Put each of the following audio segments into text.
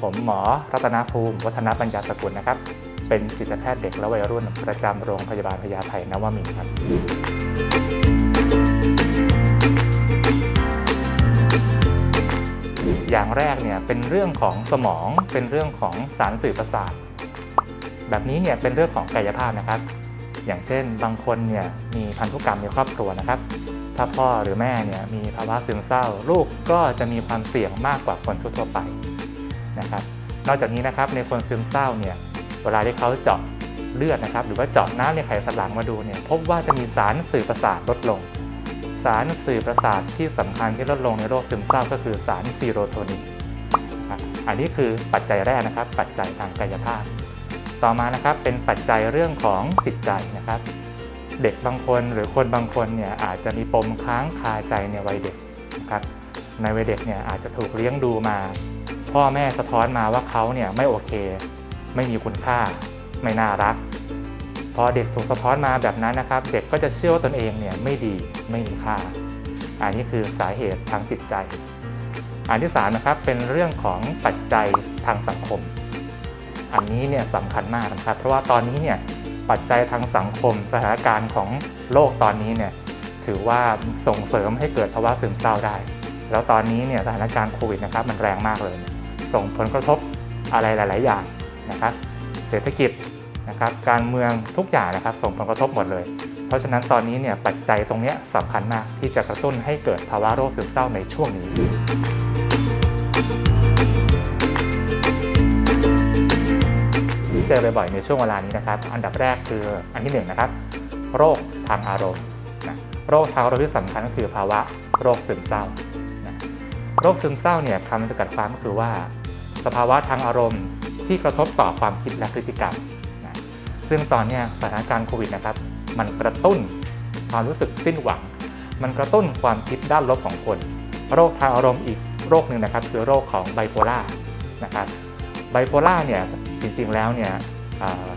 ผมหมอรัตนภูมิ วัฒนปัญญาสกุลนะครับ เป็นจิตแพทย์เด็กและวัยรุ่นประจำโรงพยาบาลพญาไทนวมินทร์ครับ อย่างแรกเนี่ยเป็นเรื่องของสมองเป็นเรื่องของสารสื่อประสาท แบบนี้เนี่ยเป็นเรื่องของกายภาพนะครับ อย่างเช่นบางคนเนี่ยมีพันธุกรรมในครอบครัวนะครับถ้าพ่อหรือแม่เนี่ยมีภาวะซึมเศร้า ลูกก็จะมีความเสี่ยงมากกว่าคนทั่วไป นะครับ นอกจากนี้นะครับในคนซึมเศร้าเนี่ยเวลาที่เขาเจาะเลือดนะครับหรือว่าเจาะน้ำในไขสันหลังมาดูเนี่ยพบว่าจะมีสารสื่อประสาทลดลง สารสื่อประสาทที่สำคัญที่ลดลงในโรคซึมเศร้าก็คือสารซีโรโทนินอันนี้คือปัจจัยแรกนะครับ ปัจจัยทางกายภาพ ต่อมานะครับเป็นปัจจัยเรื่องของจิตใจนะครับ เด็กบางคนหรือคนบางคนเนี่ยอาจจะมีปมค้างคาใจในวัยเด็กนะครับในวัยเด็กเนี่ยอาจจะถูกเลี้ยงดูมา พ่อแม่สะท้อนมาว่าเขาเนี่ยไม่โอเค ไม่มีคุณค่า ไม่น่ารัก พอเด็กถูกสะท้อนมาแบบนั้นนะครับ เด็กก็จะเชื่อว่าตนเองเนี่ยไม่ดีไม่มีค่า อันนี้คือสาเหตุทางจิตใจ อันที่สามนะครับเป็นเรื่องของปัจจัยทางสังคม อันนี้เนี่ยสำคัญมากนะครับ เพราะว่าตอนนี้เนี่ยปัจจัยทางสังคม สถานการณ์ของโลกตอนนี้เนี่ยถือว่าส่งเสริมให้เกิดภาวะซึมเศร้าได้ แล้วตอนนี้เนี่ยสถานการณ์โควิดนะครับมันแรงมากเลยเนี่ย ส่งผลกระทบอะไรหลาย ๆ อย่างนะครับ เศรษฐกิจนะครับ การเมืองทุกอย่างนะครับ ส่งผลกระทบหมดเลย เพราะฉะนั้นตอนนี้เนี่ยปัจจัยตรงนี้สำคัญมากที่จะกระตุ้นให้เกิดภาวะโรคซึมเศร้าในช่วงนี้ที่เจอบ่อยๆในช่วงเวลานี้นะครับ อันดับแรกคืออันที่หนึ่งนะครับ โรคทางอารมณ์นะโรคทางอารมณ์ที่สำคัญก็คือภาวะโรคซึมเศร้านะโรคซึมเศร้าเนี่ยคำจำกัดความก็คือว่า สภาวะทางอารมณ์ ที่กระทบต่อความคิดและพฤติกรรมนะซึ่งตอนนี้สถานการณ์โควิดนะครับ มันกระตุ้นความรู้สึกสิ้นหวัง มันกระตุ้นความคิดด้านลบของคน โรคทางอารมณ์อีกโรคหนึ่งนะครับ คือโรคของไบโพล่านะครับไบโพล่าเนี่ยจริงๆแล้วเนี่ย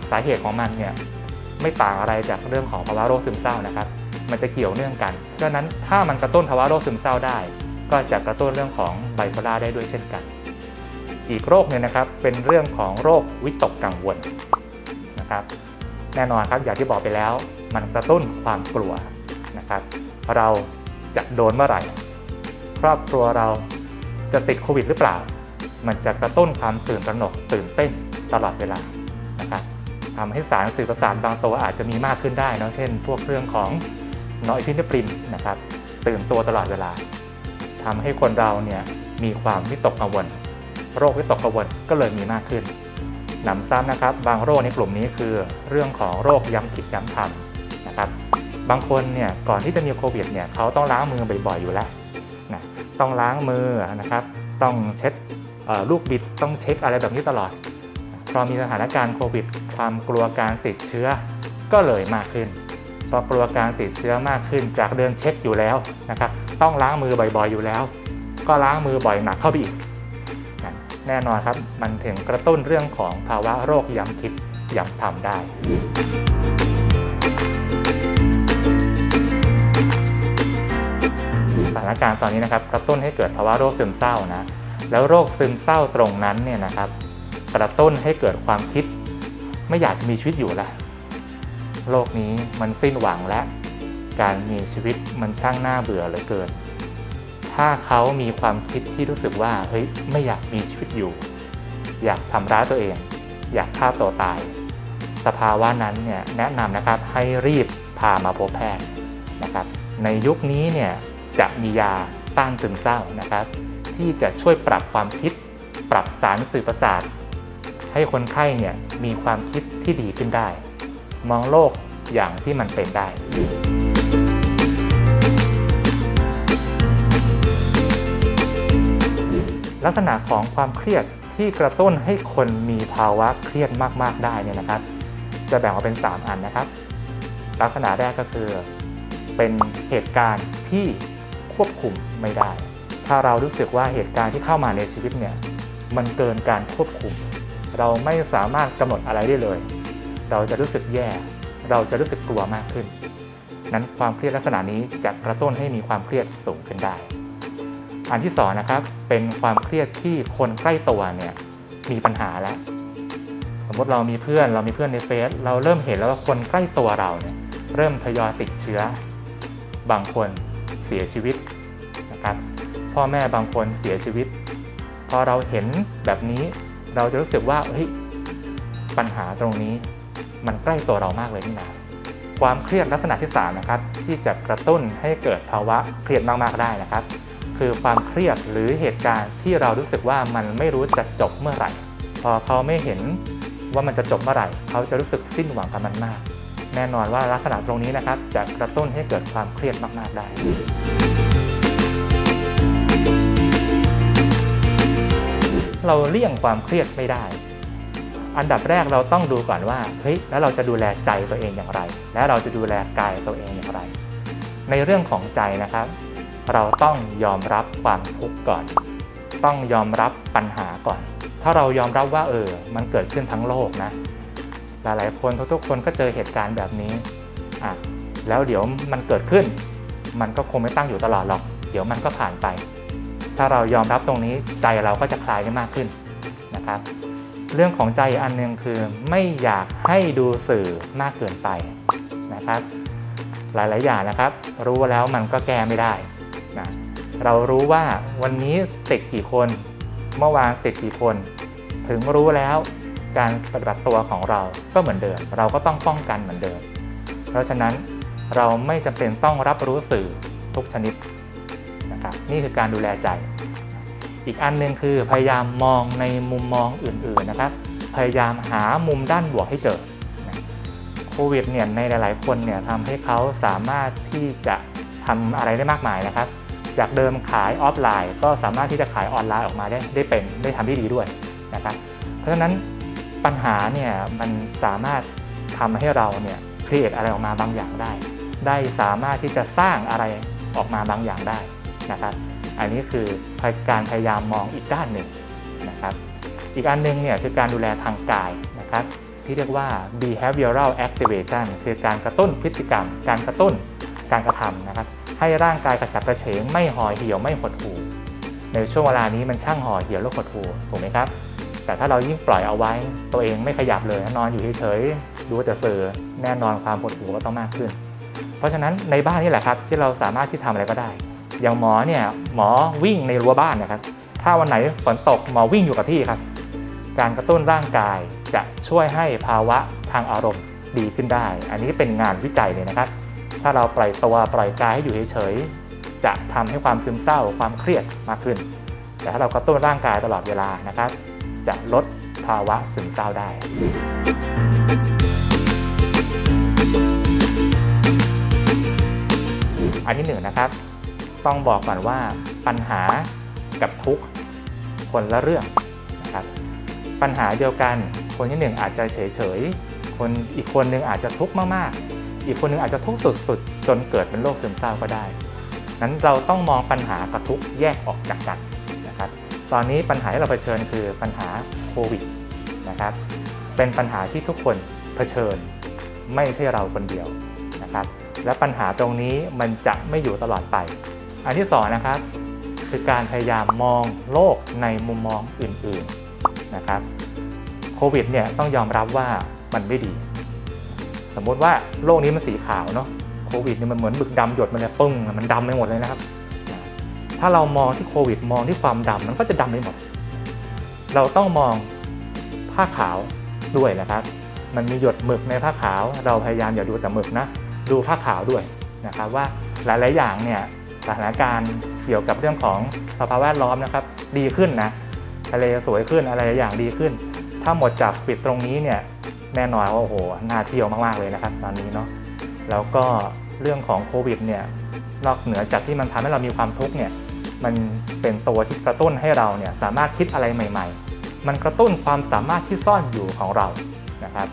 สาเหตุของมันเนี่ยไม่ต่างอะไรจากเรื่องของภาวะโรคซึมเศร้านะครับ มันจะเกี่ยวเนื่องกันดังนั้นถ้ามันกระตุ้นภาวะโรคซึมเศร้าได้ ก็จะกระตุ้นเรื่องของไบโพล่าได้ด้วยเช่นกัน อีกโรคหนึงนะครับเป็นเรื่องของโรควิตกกังวลนะครับ แน่นอนครับอย่างที่บอกไปแล้ว มันกระตุ้นความกลัวนะครับ เราจะโดนเมื่อไหร่ ครอบครัวเราจะติดโควิดหรือเปล่า มันจะกระตุ้นความตื่นตระหนกตื่นเต้นตลอดเวลานะครับทำให้สารสื่อประสาทบางตัวอาจจะมีมากขึ้นได้นะเช่น พวกเรื่องของนอร์อิพินเฟรินนะครับ ตื่นตัวตลอดเวลาทำให้คนเราเนี่ยมีความวิตกกังวล โรควิตกกังวลก็เลยมีมากขึ้นหนำซ้ำนะครับ บางโรคในกลุ่มนี้คือเรื่องของโรคย้ำผิดย้ำทำนะครับ บางคนเนี่ยก่อนที่จะมีโควิดเนี่ยเขาต้องล้างมือบ่อยๆอยู่แล้วนะต้องล้างมือนะครับ ต้องเช็ดลูกบิดต้องเช็คอะไรแบบนี้ตลอด พอมีสถานการณ์โควิด ความกลัวการติดเชื้อก็เลยมากขึ้นพอกลัวการติดเชื้อมากขึ้นจากเดินเช็คอยู่แล้วนะครับ ต้องล้างมือบ่อยๆอยู่แล้ว ก็ล้างมือบ่อยหนักเข้าไปอีก แน่นอนครับ มันถึงกระตุ้นเรื่องของภาวะโรคย้ำคิดย้ำทำได้ สถานการณ์ตอนนี้นะครับ กระตุ้นให้เกิดภาวะโรคซึมเศร้านะ แล้วโรคซึมเศร้าตรงนั้นเนี่ยนะครับ กระตุ้นให้เกิดความคิด ไม่อยากจะมีชีวิตอยู่แล้วโลกนี้มันสิ้นหวังและ การมีชีวิตมันช่างน่าเบื่อเหลือเกิน ถ้าเขามีความคิดที่รู้สึกว่าเฮ้ยไม่อยากมีชีวิตอยู่ อยากทำร้ายตัวเอง อยากฆ่าตัวตาย สภาวะนั้นเนี่ยแนะนำนะครับให้รีบพามาพบแพทย์นะครับ ในยุคนี้เนี่ยจะมียาต้านซึมเศร้านะครับ ที่จะช่วยปรับความคิด ปรับสารสื่อประสาท ให้คนไข้เนี่ยมีความคิดที่ดีขึ้นได้ มองโลกอย่างที่มันเป็นได้ ลักษณะของความเครียดที่กระตุ้นให้คนมีภาวะเครียดมาก ๆ ได้เนี่ยนะครับ จะแบ่งออกเป็น 3 อันนะครับ ลักษณะแรกก็คือ เป็นเหตุการณ์ที่ควบคุมไม่ได้ ถ้าเรารู้สึกว่าเหตุการณ์ที่เข้ามาในชีวิตเนี่ยมันเกินการควบคุม เราไม่สามารถกำหนดอะไรได้เลย เราจะรู้สึกแย่ เราจะรู้สึกกลัวมากขึ้น นั้นความเครียดลักษณะนี้จะกระตุ้นให้มีความเครียดสูงขึ้นได้ อันที่สองนะครับเป็นความเครียดที่คนใกล้ตัวเนี่ยมีปัญหาแล้ว สมมติเรามีเพื่อนเรามีเพื่อนในเฟซเราเริ่มเห็นแล้วว่าคนใกล้ตัวเราเนี่ยเริ่มทยอยติดเชื้อ บางคนเสียชีวิตนะครับพ่อแม่บางคนเสียชีวิต พอเราเห็นแบบนี้เราจะรู้สึกว่าเฮ้ยปัญหาตรงนี้มันใกล้ตัวเรามากเลยนี่นาความเครียดลักษณะที่3นะครับที่จะกระตุ้นให้เกิดภาวะเครียดมากๆได้นะครับ คือความเครียดหรือเหตุการณ์ที่เรารู้สึกว่ามันไม่รู้จะจบเมื่อไหร่ พอเขาไม่เห็นว่ามันจะจบเมื่อไหร่ เขาจะรู้สึกสิ้นหวังกับมันมาก แน่นอนว่าลักษณะตรงนี้นะครับ จะกระตุ้นให้เกิดความเครียดมากๆได้เราเลี่ยงความเครียดไม่ได้ อันดับแรกเราต้องดูก่อนว่า เฮ้ย แล้วเราจะดูแลใจตัวเองอย่างไร และเราจะดูแลกายตัวเองอย่างไร ในเรื่องของใจนะครับ เราต้องยอมรับความทุกข์ก่อน ต้องยอมรับปัญหาก่อน ถ้าเรายอมรับว่าเออ มันเกิดขึ้นทั้งโลกนะ หลายๆ คนทุกๆคนก็เจอเหตุการณ์แบบนี้อะแล้วเดี๋ยวมันเกิดขึ้น มันก็คงไม่ตั้งอยู่ตลอดหรอก เดี๋ยวมันก็ผ่านไป ถ้าเรายอมรับตรงนี้ใจเราก็จะคลายได้มากขึ้นนะครับเรื่องของใจอันหนึงคือไม่อยากให้ดูสื่อมากเกินไปนะครับ หลาย ๆ อย่างนะครับ รู้แล้วมันก็แก้ไม่ได้ เรารู้ว่าวันนี้ติดกี่คน เมื่อวานติดกี่คน ถึงรู้แล้วการปฏิบัติตัวของเราก็เหมือนเดิม เราก็ต้องป้องกันเหมือนเดิม เพราะฉะนั้นเราไม่จำเป็นต้องรับรู้สื่อทุกชนิดนะครับนี่คือการดูแลใจ อีกอันหนึ่งคือพยายามมองในมุมมองอื่นๆนะครับ พยายามหามุมด้านบวกให้เจอโควิดเนี่ยในหลาย ๆ คนเนี่ยทำให้เขาสามารถที่จะทำอะไรได้มากมายนะครับ จากเดิมขายออฟไลน์ ก็สามารถที่จะขายออนไลน์ออกมาได้ได้เป็นได้ทำได้ดีด้วยนะครับเพราะฉะนั้นปัญหาเนี่ยมันสามารถทำให้เราเนี่ยครีเอทอะไรออกมาบางอย่างได้ ได้สามารถที่จะสร้างอะไรออกมาบางอย่างได้นะครับอันนี้คือการพยายามมองอีกด้านหนึ่งนะครับอีกอันหนึงเนี่ยคือการดูแลทางกายนะครับที่เรียกว่า behavioral activation คือการกระตุ้นพฤติกรรม การกระตุ้นการกระทำนะครับ ให้ร่างกายกระฉับกระเฉง ไม่ห่อเหี่ยวไม่หดหู่ในช่วงเวลานี้มันช่างห่อเหี่ยวและหดหู่ถูกไหมครับ แต่ถ้าเรายิ่งปล่อยเอาไว้ ตัวเองไม่ขยับเลยนอนอยู่เฉยๆดูแต่สื่อแน่นอนความหดหู่ก็ต้องมากขึ้น เพราะฉะนั้นในบ้านนี่แหละครับที่เราสามารถที่ทำอะไรก็ได้ อย่างหมอเนี่ยหมอวิ่งในรั้วบ้านนะครับ ถ้าวันไหนฝนตกหมอวิ่งอยู่กับที่ครับ การกระตุ้นร่างกายจะช่วยให้ภาวะทางอารมณ์ดีขึ้นได้ อันนี้เป็นงานวิจัยเลยนะครับ ถ้าเราปล่อยตัวปล่อยกายให้อยู่เฉยๆจะทำให้ความซึมเศร้าความเครียดมากขึ้น แต่ถ้าเรากระตุ้นร่างกายตลอดเวลานะครับ จะลดภาวะซึมเศร้าได้อันที่หนึ่งนะครับ ต้องบอกก่อนว่าปัญหากับทุกคนละเรื่องนะครับ ปัญหาเดียวกัน คนที่หนึ่งอาจจะเฉยเฉยๆคนอีกคนหนึ่งอาจจะทุกข์มากๆ อีกคนหนึ่งอาจจะทุกข์สุดๆ จนเกิดเป็นโรคซึมเศร้าก็ได้ นั้นเราต้องมองปัญหากับทุกข์แยกออกจากกันนะครับ ตอนนี้ปัญหาที่เราเผชิญคือปัญหาโควิดนะครับ เป็นปัญหาที่ทุกคนเผชิญ ไม่ใช่เราคนเดียวนะครับ และปัญหาตรงนี้มันจะไม่อยู่ตลอดไป อันที่สองนะครับคือการพยายามมองโลกในมุมมองอื่นๆนะครับ โควิดเนี่ยต้องยอมรับว่ามันไม่ดี สมมติว่าโลกนี้มันสีขาวเนาะโควิดเนี่ยมันเหมือนบึกดำหยดมันเลยปึ้งมันดำไปหมดเลยนะครับ ถ้าเรามองที่โควิดมองที่ความดำมันก็จะดำไปหมด เราต้องมองผ้าขาวด้วยนะครับ มันมีหยดหมึกในผ้าขาว เราพยายามอย่าดูแต่หมึกนะ ดูผ้าขาวด้วยนะครับว่าหลาย ๆ อย่างเนี่ยสถานการณ์เกี่ยวกับเรื่องของสภาพแวดล้อมนะครับ ดีขึ้นนะทะเลสวยขึ้นอะไรอย่างดีขึ้น ถ้าหมดจากปิดตรงนี้เนี่ย แน่นอนว่าโอ้โหน่าเที่ยวมากๆเลยนะครับ ตอนนี้เนาะแล้วก็เรื่องของโควิดเนี่ยนอกเหนือจากที่มันทำให้เรามีความทุกข์เนี่ยมันเป็นตัวที่กระตุ้นให้เราเนี่ยสามารถคิดอะไรใหม่ ๆ มันกระตุ้นความสามารถที่ซ่อนอยู่ของเรานะครับ